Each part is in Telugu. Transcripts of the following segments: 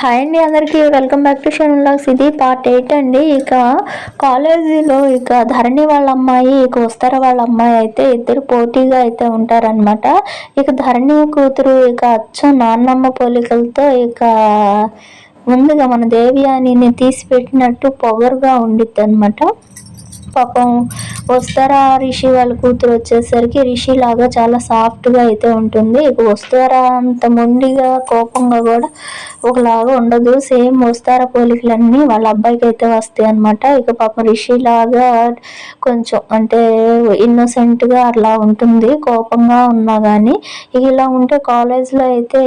హాయ్ అండి అందరికీ. Welcome back to Shen logs. ఇది పార్ట్ ఎయిట్ అండి. ఇక కాలేజీలో ఇక ధరణి వాళ్ళ అమ్మాయి ఇక వస్తార వాళ్ళ అమ్మాయి అయితే ఇద్దరు పోటీగా అయితే ఉంటారనమాట ఇక ధరణి కూతురు ఇక అచ్చ నాన్నమ్మ పోలికలతో ఇక ముందుగా మన దేవి అని తీసి పెట్టినట్టు పొగరుగా ఉండిద్ది అనమాట పాపం వస్తారా రిషి వాళ్ళ కూతురు వచ్చేసరికి రిషి లాగా చాలా సాఫ్ట్గా అయితే ఉంటుంది. ఇక వస్తారా అంత మొండిగా కోపంగా కూడా ఒకలాగా ఉండదు. సేమ్ వస్తారా పోలికలన్నీ వాళ్ళ అబ్బాయికి అయితే వస్తాయి అనమాట ఇక పాపం రిషి లాగా కొంచెం అంటే ఇన్నోసెంట్గా అలా ఉంటుంది. కోపంగా ఉన్నా కానీ ఇక ఇలా ఉంటే కాలేజ్లో అయితే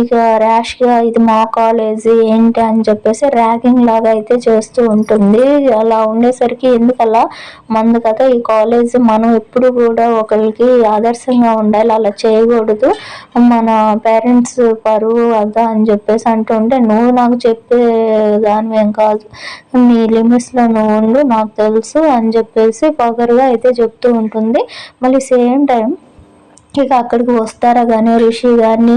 ఇక ర్యాష్గా ఇది మా కాలేజీ ఏంటి అని చెప్పేసి ర్యాగింగ్ లాగా అయితే చేస్తూ ఉంటుంది. అలా ఉండేసరికి ఎందుకు అలా మందు కదా ఈ కాలేజ్ మనం ఎప్పుడు కూడా ఒకరికి ఆదర్శంగా ఉండాలి. అలా చేయకూడదు. మన పేరెంట్స్ పరువు అదా అని చెప్పేసి అంటుంటే నువ్వు నాకు చెప్పే దానివేం కాదు. నీ లిమిట్స్లో నువ్వు ఉండు నాకు తెలుసు అని చెప్పేసి పొగరుగా అయితే చెప్తూ ఉంటుంది. మళ్ళీ సేమ్ టైం ఇక అక్కడికి వస్తారా కానీ ఋషి గారిని?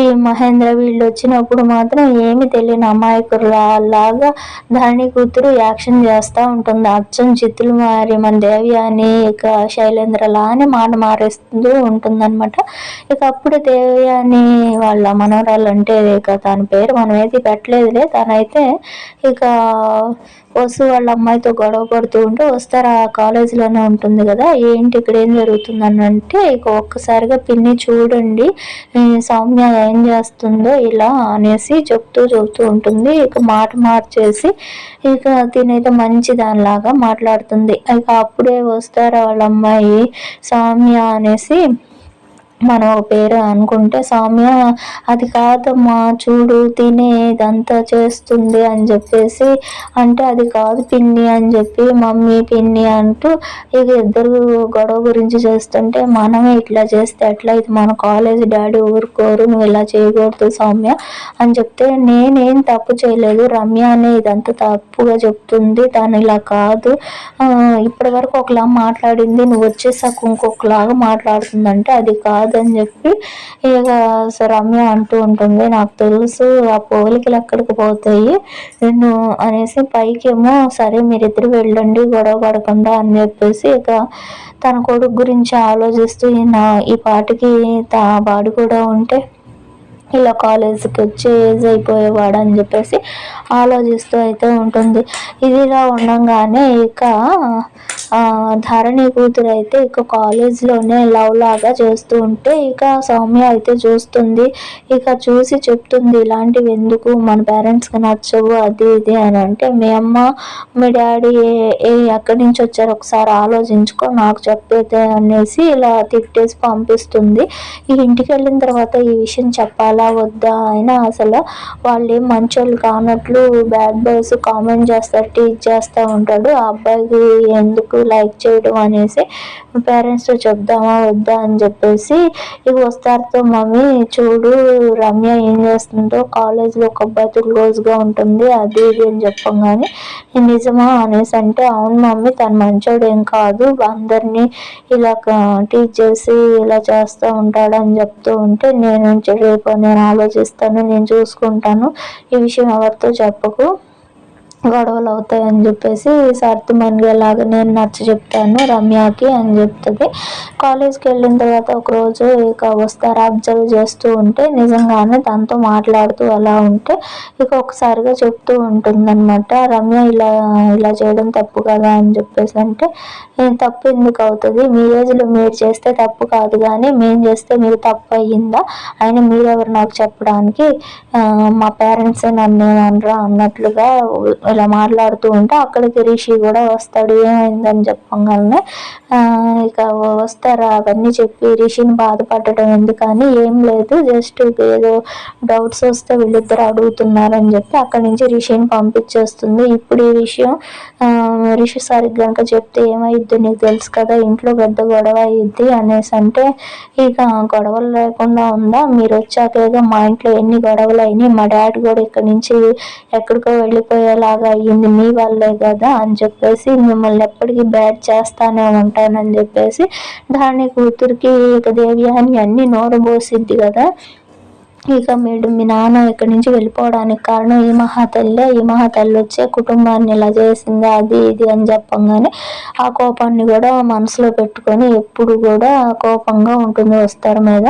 ఈ మహేంద్ర వీళ్ళు వచ్చినప్పుడు మాత్రం ఏమి తెలియని అమాయకురాలాగా ధరణి కూతురు యాక్షన్ చేస్తూ ఉంటుంది. అచ్చం చిత్తులు మారి మన దేవి అని ఇక శైలేంద్రలా అని మాట మారేస్తూ ఉంటుందన్నమాట. ఇక అప్పుడు దేవి అని వాళ్ళ మనవరాలు అంటే ఇక తన పేరు మనం ఏది పెట్టలేదులే. తనైతే ఇక వసు వాళ్ళ అమ్మాయితో గొడవ పడుతూ ఉంటే వస్తారా? కాలేజీలోనే ఉంటుంది కదా. ఏంటి ఇక్కడ ఏం జరుగుతుందని అంటే ఇక ఒక్కసారి ఒక్కసారిగా పిన్ని చూడండి సౌమ్య ఏం చేస్తుందో ఇలా అనేసి చెప్తూ చెబుతూ ఉంటుంది. ఇక మాట మార్చేసి ఇక తినైతే మంచి దానిలాగా మాట్లాడుతుంది. ఇక అప్పుడే వస్తారా వాళ్ళ అమ్మాయి సౌమ్య అనేసి మనం పేరు అనుకుంటే సౌమ్య అది కాదమ్మా చూడు తినే ఇదంతా చేస్తుంది అని చెప్పేసి అంటే అది కాదు పిన్ని అని చెప్పి మమ్మీ పిన్ని అంటూ ఇక ఇద్దరు గొడవ గురించి చేస్తుంటే మనమే ఇట్లా చేస్తే అట్లా ఇది మన కాలేజ్ డాడీ ఊరుకోరు నువ్వు ఇలా చేయకూడదు సౌమ్య అని చెప్తే నేనేం తప్పు చేయలేదు రమ్య అనే ఇదంతా తప్పుగా చెప్తుంది తను ఇలా కాదు. ఇప్పటి వరకు ఒకలా మాట్లాడింది నువ్వు వచ్చేసాక ఇంకొకలాగా మాట్లాడుతుందంటే అది కాదు. కాదని చెప్పి ఇక రమ్య అంటూ ఉంటుంది. నాకు తెలుసు ఆ పోలికలు ఎక్కడికి పోతాయి? నేను అనేసి పైకేమో సరే మీరిద్దరు వెళ్ళండి గొడవ పడకుండా అని చెప్పేసి ఇక తన కొడుకు గురించి ఆలోచిస్తూ నా ఈ పాటికి తా వాడు కూడా ఉంటే ఇలా కాలేజీకి వచ్చి ఏజ్ అయిపోయేవాడు అని చెప్పేసి ఆలోచిస్తూ అయితే ఉంటుంది. ఇదిలా ఉండగానే ఇక ధరణి కూతురు అయితే ఇక కాలేజ్లోనే లవ్ లాగా చేస్తూ ఉంటే ఇక సౌమ్య అయితే చూస్తుంది. ఇక చూసి చెప్తుంది ఇలాంటివి ఎందుకు? మన పేరెంట్స్కి నచ్చవు అది ఇది అని అంటే మీ అమ్మ మీ డాడీ ఏ ఎక్కడి నుంచి వచ్చారో ఒకసారి ఆలోచించుకో నాకు చెప్పేదే అనేసి ఇలా తిట్టేసి పంపిస్తుంది. ఈ ఇంటికి వెళ్ళిన తర్వాత ఈ విషయం చెప్పాలా వద్దా అయినా అసలు వాళ్ళు ఏం మంచోళ్ళు కానట్లు బ్యాడ్ బాయ్స్ కామెంట్ చేస్తారు టీచ్ చేస్తూ ఉంటాడు. ఆ అబ్బాయికి ఎందుకు లైక్ చేయడం అనేసి పేరెంట్స్తో చెప్దామా వద్దా అని చెప్పేసి ఇక వస్తారుతో మమ్మీ చూడు రమ్య ఏం చేస్తుందో కాలేజ్లో ఒక అబ్బాయితో క్లోజ్గా ఉంటుంది అది ఇది అని చెప్పంగానే నిజమా? అనేసి అంటే అవును మమ్మీ తను మంచోడు ఏం కాదు అందరినీ ఇలా టీచ్ చేసి ఇలా చేస్తూ ఉంటాడు అని చెప్తూ ఉంటే నేను రేపు నేను ఆలోచిస్తాను నేను చూసుకుంటాను ఈ విషయం ఎవరితో చెప్పకు గొడవలు అవుతాయని చెప్పేసి సర్దు మనిగేలాగా నేను నచ్చ చెప్తాను రమ్యకి అని చెప్తుంది. కాలేజ్కి వెళ్ళిన తర్వాత ఒకరోజు ఇక వస్తారు అబ్జర్వ్ చేస్తూ ఉంటే నిజంగానే తనతో మాట్లాడుతూ అలా ఉంటే ఇక ఒకసారిగా చెప్తూ ఉంటుందన్నమాట రమ్య ఇలా ఇలా చేయడం తప్పు కదా అని చెప్పేసి అంటే తప్పు ఎందుకు అవుతుంది? మీ ఏజ్లో మీరు చేస్తే తప్పు కాదు కానీ మేము చేస్తే మీరు తప్పు అయ్యిందా? ఆయన మీరెవరు నాకు చెప్పడానికి? మా పేరెంట్సే నన్ను ఏమనరా అన్నట్లుగా ఇలా మాట్లాడుతూ ఉంటే అక్కడికి రిషి కూడా వస్తాడు ఏమైందని చెప్పగానే ఇక వస్తారా అవన్నీ చెప్పి రిషిని బాధపడటం ఎందుకని ఏం లేదు జస్ట్ ఏదో డౌట్స్ వస్తే వీళ్ళిద్దరు అడుగుతున్నారని చెప్పి అక్కడి నుంచి రిషిని పంపించేస్తుంది. ఇప్పుడు ఈ విషయం రిషి సరిగ్గా కనుక చెప్తే ఏమైద్ది నీకు తెలుసు కదా ఇంట్లో పెద్ద గొడవ అయ్యిద్ది అనేసి అంటే ఇక గొడవలు లేకుండా ఉందా? మీరు వచ్చాకేగా మా ఇంట్లో ఎన్ని గొడవలు అయినాయి మా డాడీ కూడా ఇక్కడి నుంచి ఎక్కడికో వెళ్ళిపోయేలాగా అయ్యింది మీ వల్లే కదా అని చెప్పేసి మిమ్మల్ని ఎప్పటికీ బ్యాడ్ చేస్తానే ఉంటానని చెప్పేసి దాని కూతురికి ఇక దేవ్యాన్ని అన్ని నోరబోసిద్ది కదా. ఇక మీరు మీ నాన్న ఇక్కడి నుంచి వెళ్ళిపోవడానికి కారణం ఈ మహాతల్లే. ఈ మహాతల్లి వచ్చే కుటుంబాన్ని ఇలా చేసింది అది ఇది అని చెప్పంగానే ఆ కోపాన్ని కూడా మనసులో పెట్టుకొని ఎప్పుడు కూడా కోపంగా ఉంటుంది వస్తారు మీద.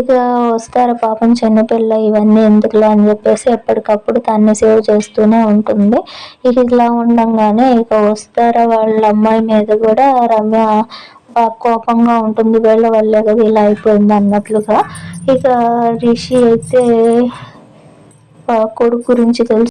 ఇక వస్తారు పాపం చిన్నపిల్ల ఇవన్నీ ఎందుకులే అని చెప్పేసి ఎప్పటికప్పుడు తన్ని సేవ్ చేస్తూనే ఉంటుంది. ఇక ఇలా ఉండంగానే ఇక వస్తారా వాళ్ళ అమ్మాయి మీద కూడా రమ్య కోపంగా ఉంటుంది. వీళ్ళ వల్లే కదా ఇలా అయిపోయింది అన్నట్లుగా. ఇక రిషి అయితే కొడుకు గురించి తెలుసు.